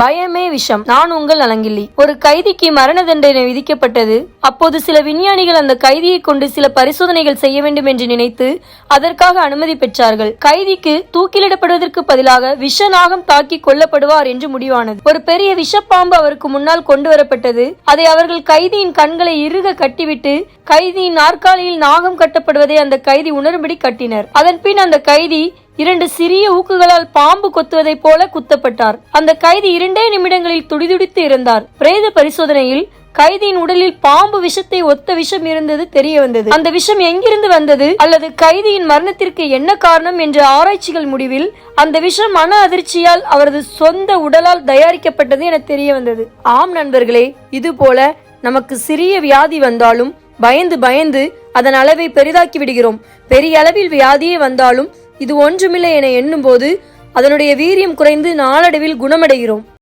பயமே விஷம். நான் உங்கள் அலங்கில்லி. ஒரு கைதிக்கு மரண தண்டனை விதிக்கப்பட்டது. அப்போது சில விஞ்ஞானிகள் அந்த கைதியை கொண்டு சில பரிசோதனைகள் செய்ய வேண்டும் என்று நினைத்து அதற்காக அனுமதி பெற்றார்கள். கைதிக்கு தூக்கிலிடப்படுவதற்கு பதிலாக விஷ நாகம் தாக்கி கொல்லப்படுவார் என்று முடிவானது. ஒரு பெரிய விஷப்பாம்பு அவருக்கு முன்னால் கொண்டு வரப்பட்டது அதை அவர்கள் கைதியின் கண்களை இறுக கட்டிவிட்டு கைதியின் நாற்காலியில் நாகம் கட்டப்படுவதை அந்த கைதி உணரும்படி கட்டினர். அதன் பின் அந்த கைதி இரண்டு சிறிய ஊக்குகளால் பாம்பு கொத்துவதைப் போல குத்தப்பட்டார். அந்த கைதி இரண்டே நிமிடங்களில் துடிதுடித்து இருந்தார் பிரேத பரிசோதனையில் கைதியின் உடலில் பாம்பு விஷத்தை ஒத்த விஷம் இருந்தது தெரிய வந்தது. அந்த விஷம் எங்கிருந்து வந்தது? அல்லது கைதியின் மரணத்திற்கு என்ன காரணம் என்ற ஆராய்ச்சிகள் முடிவில் அந்த விஷம் மன அதிர்ச்சியால் அவரது சொந்த உடலால் தயாரிக்கப்பட்டது என தெரிய வந்தது. ஆம் நண்பர்களே இது போல நமக்கு சிறிய வியாதி வந்தாலும் பயந்து பயந்து அதன் அளவை பெரிதாக்கி விடுகிறோம். பெரிய அளவில் வியாதியே வந்தாலும் இது ஒன்றுமில்லை என எண்ணும்போது அதனுடைய வீரியம் குறைந்து நாளடைவில் குணமடைகிறோம்.